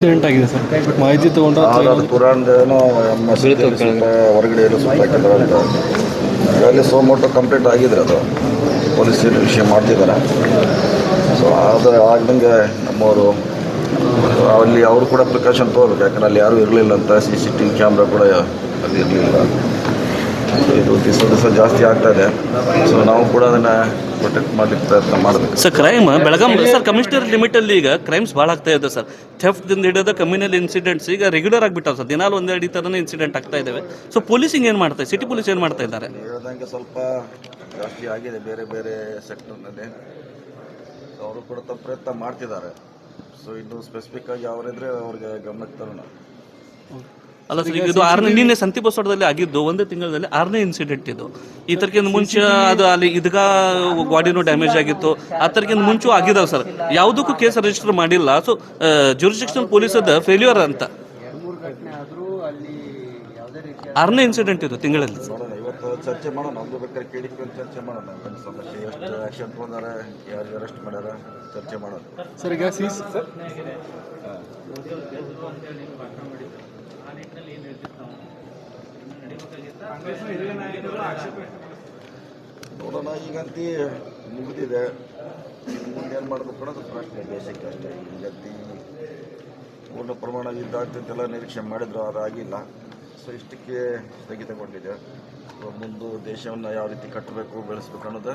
Accident ಆಗಿದೆ sir. ಮಾಹಿತಿ ತಗೊಂಡ್ರೆ ಪುರಾಣದೇನೋ ಸ್ವಲ್ಪ ಹೊರಗಡೆ ಅಂತ. ಈಗಾಗಲೇ ಸೋಮೋಟೋ ಕಂಪ್ಲೀಟ್ ಆಗಿದ್ರೆ ಅದು. ಪೊಲೀಸ್ ವಿಷಯ ಮಾಡ್ತಿದ್ದಾರೆ. ಸೊ ಅದು ಆಗ್ದಂಗೆ ನಮ್ಮವರು ಅಲ್ಲಿ ಅವರು ಕೂಡ ಪ್ರಿಕಾಷನ್ ತೊಗೋಬೇಕು. ಯಾಕಂದ್ರೆ ಅಲ್ಲಿ ಯಾರೂ ಇರಲಿಲ್ಲ ಅಂತ C C T V camera ಕೂಡ ಅಲ್ಲಿ ಇರಲಿಲ್ಲ. ಇದು ದಿವಸ ದಿವಸ ಜಾಸ್ತಿ ಆಗ್ತಾ ಇದೆ. ಸೊ ನಾವು ಕೂಡ ಅದನ್ನು ಪ್ರೊಟೆಕ್ಟ್ ಮಾಡಲಿಕ್ಕೆ ಪ್ರಯತ್ನ ಮಾಡಬೇಕು. Sir crime Belgaum sir commissioner limit ಅಲ್ಲಿ ಈಗ ಕ್ರೈಮ್ಸ್ ಭಾಳ ಆಗ್ತಾ ಇದೆ ಸರ್ ಥೆಫ್ಟ್ ದಿಂದ ಹಿಡಿದು ಕಮ್ಯುನಲ್ ಇನ್ಸಿಡೆಂಟ್ಸ್ ಈಗ ರೆಗ್ಯುಲರ್ ಆಗಿಬಿಟ್ಟಾವ ಸರ್ ದಿನಾಲು ಒಂದೆರಡು ಈ ಥರನೇ ಇನ್ಸಿಡೆಂಟ್ ಆಗ್ತಾ ಇದ್ದಾವೆ ಸೊ ಪೊಲೀಸಿಂಗ್ ಏನು ಮಾಡ್ತಾರೆ ಸಿಟಿ ಪೊಲೀಸ್ ಏನು ಮಾಡ್ತಾ ಇದ್ದಾರೆ? ಹೇಳ್ದಂಗೆ ಸ್ವಲ್ಪ ಜಾಸ್ತಿ ಆಗಿದೆ ಬೇರೆ ಬೇರೆ ಸೆಕ್ಟರ್ನಲ್ಲಿ ಅವರು ಕೂಡ ತಮ್ಮ ಪ್ರಯತ್ನ ಮಾಡ್ತಿದ್ದಾರೆ. ಸೊ ಇನ್ನು ಸ್ಪೆಸಿಫಿಕ್ ಆಗಿ ಅವರಿದ್ರೆ ಅವ್ರಿಗೆ ಗಮನಕ್ಕೆ ತರೋಣ. ಅಲ್ಲ ಸರ್ ಇದು ಆರನೇ ನಿನ್ನೆ ಸಂತಿ ಬಸವಡದಲ್ಲಿ ಆಗಿದ್ದು ಒಂದೇ ತಿಂಗಳಲ್ಲಿ ಆರನೇ ಇನ್ಸಿಡೆಂಟ್ ಇದು. ಈ ತರಕಿಂತ ಮುಂಚೆ ಅದು ಅಲ್ಲಿ ಇದ್ಗಾ ಗಾಡಿನೂ ಡ್ಯಾಮೇಜ್ ಆಗಿತ್ತು. ಆ ತರಕಿಂತ ಮುಂಚೆ ಆಗಿದಾವೆ ಸರ್. ಯಾವುದಕ್ಕೂ ಕೇಸ್ ರಿಜಿಸ್ಟರ್ ಮಾಡಿಲ್ಲ. ಸೊ ಪೊಲೀಸ್ ಪೊಲೀಸದ ಫೇಲ್ಯೂರ್ ಅಂತ. ಆರನೇ ಇನ್ಸಿಡೆಂಟ್ ಇದು ತಿಂಗಳಲ್ಲಿ. ಚರ್ಚೆ ಮಾಡೋಣ ನಮ್ದು ಬೇಕಾದ್ರೆ ಕೇಳಿಕೊಂಡು ಚರ್ಚೆ ಮಾಡೋಣ. ಸಮಸ್ಯೆ ಎಷ್ಟು ಆ್ಯಕ್ಷನ್ ತೊಗೊಂಡಾರೆ ಯಾರು ಅರೆಸ್ಟ್ ಮಾಡ್ಯಾರ ಚರ್ಚೆ ಮಾಡೋಣ. ಸರ್ ಈಗ ಸೀಸ್ ಸರ್. ನೋಡೋಣ, ಈಗಂತಿ ಮುಗಿದಿದೆ. ಮುಂದೆ ಏನು ಮಾಡಬೇಕು ಅನ್ನೋದು ಪ್ರಶ್ನೆ ದೇಶಕ್ಕೆ ಅಷ್ಟೇ. ಈಗಂತಿ ಪೂರ್ಣ ಪ್ರಮಾಣ ಯುದ್ಧ ಆಗ್ತಂತೆಲ್ಲ ನಿರೀಕ್ಷೆ ಮಾಡಿದ್ರು, ಅದಾಗಿಲ್ಲ. ಸೊ ಇಷ್ಟಕ್ಕೆ ಸ್ಥಗಿತಗೊಂಡಿದೆ. ಮುಂದೆ ದೇಶವನ್ನು ಯಾವ ರೀತಿ ಕಟ್ಟಬೇಕು, ಬೆಳೆಸ್ಬೇಕು ಅನ್ನೋದು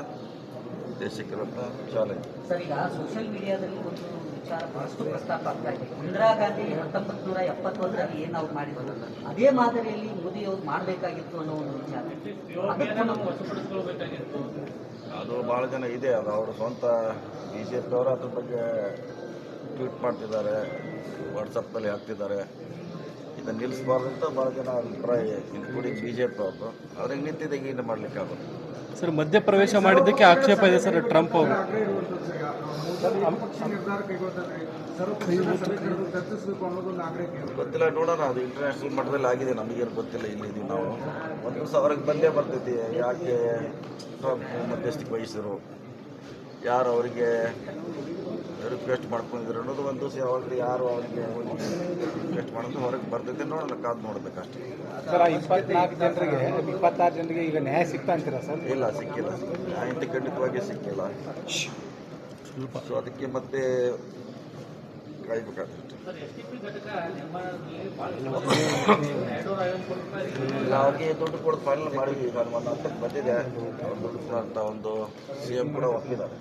ದೇಶಕ್ಕಿರೋಂಥ ಚಾಲೆಂಜ್ ಸರ್ ಈಗ ಸೋಷಿಯಲ್ ಮೀಡಿಯಾದಲ್ಲಿ ಒಂದು ವಿಚಾರ ಬಹಳಷ್ಟು ಪ್ರಸ್ತಾಪ ಆಗ್ತಾ ಇದೆ. ಇಂದಿರಾ ಗಾಂಧಿ ಹತ್ತೊಂಬತ್ತು ನೂರ ಎಪ್ಪತ್ತೊಂದರಲ್ಲಿ ಏನು ಅವ್ರು ಮಾಡಿದ್ರು? ಅದೇ ಮಾದರಿಯಲ್ಲಿ ಮೋದಿ ಅವ್ರು ಮಾಡಬೇಕಾಗಿತ್ತು ಅನ್ನೋ ಒಂದು ವಿಚಾರ. ಅದು ಭಾಳ ಜನ ಇದೆ. ಅದು ಅವ್ರ ಸ್ವಂತ ಬಿ ಜೆ ಪಿಯವರು ಅದ್ರ ಬಗ್ಗೆ ಟ್ವೀಟ್ ಮಾಡ್ತಿದ್ದಾರೆ. ವಾಟ್ಸಪ್ನಲ್ಲಿ ಹಾಕ್ತಿದ್ದಾರೆ. ಇದನ್ನು ನಿಲ್ಲಿಸಬಾರ್ದು ಅಂತ ಭಾಳ ಜನ ಅಭಿಪ್ರಾಯ ಇನ್ಕ್ಲೂಡಿಂಗ್ ಬಿ ಜೆ ಪಿ ಅವರು ಅವ್ರಿಗೆ ನಿಂತಿದ್ದೆ ಏನು ಮಾಡಲಿಕ್ಕೆ ಆಗೋದು ಸರ್ ಮಧ್ಯಪ್ರವೇಶ ಮಾಡಿದ್ದಕ್ಕೆ ಆಕ್ಷೇಪ ಇದೆ ಸರ್ ಟ್ರಂಪ್ ಅವರು. ಗೊತ್ತಿಲ್ಲ ನೋಡೋಣ. ಅದು ಇಂಟರ್ನ್ಯಾಷನಲ್ ಮಟ್ಟದಲ್ಲಿ ಆಗಿದೆ. ನಮಗೇನು ಗೊತ್ತಿಲ್ಲ ಇಲ್ಲಿದ್ದೀವಿ ನಾವು. ಒಂದು ದಿವಸ ಅವ್ರಿಗೆ ಬಂದೇ ಬರ್ತೈತಿ. ಯಾಕೆ ಟ್ರಂಪ್ ಮಧ್ಯಸ್ಥಿಕೆ ವಹಿಸಿದ್ರು? ಯಾರು ಅವರಿಗೆ ರಿಕ್ವೆಸ್ಟ್ ಮಾಡ್ಕೊಂಡಿದ್ರು ಅನ್ನೋದು ಒಂದು ದಿವಸ ಯಾವಾಗ ಯಾರು ಅವರಿಗೆ ರಿಕ್ವೆಸ್ಟ್ ಮಾಡೋದು ಹೊರಗೆ ಬರ್ತೈತೆ ನೋಡೋಣ ಕಾದು ನೋಡ್ಬೇಕಷ್ಟೇ ಸರ್ ಇಪ್ಪತ್ನಾಲ್ಕು ಜನರಿಗೆ ಇಪ್ಪತ್ತಾರು ಜನರಿಗೆ ಈಗ ನ್ಯಾಯ ಸಿಗ್ತಾ ಅಂತೀರಾ ಸರ್? ಇಲ್ಲ ಸಿಕ್ಕಿಲ್ಲ ನ್ಯಾಯ ಖಂಡಿತವಾಗಿ ಸಿಕ್ಕಿಲ್ಲ. ಸೊ ಅದಕ್ಕೆ ಮತ್ತೆ ಕಾಯ್ಬೇಕಾಗುತ್ತೆ ಅವ್ರಿಗೆ ದುಡ್ಡು ಕೊಡೋದು ಫೈನಲ್ ಮಾಡಿದ್ವಿ ನಾನು ಒಂದು ಹತ್ತಕ್ಕೆ ಬಂದಿದೆ ಅವ್ರು ದುಡ್ಡು ಕೊಡೋ ಅಂತ ಒಂದು ಸಿ ಎಂ ಕೂಡ ಒಪ್ಪಿದ್ದಾರೆ.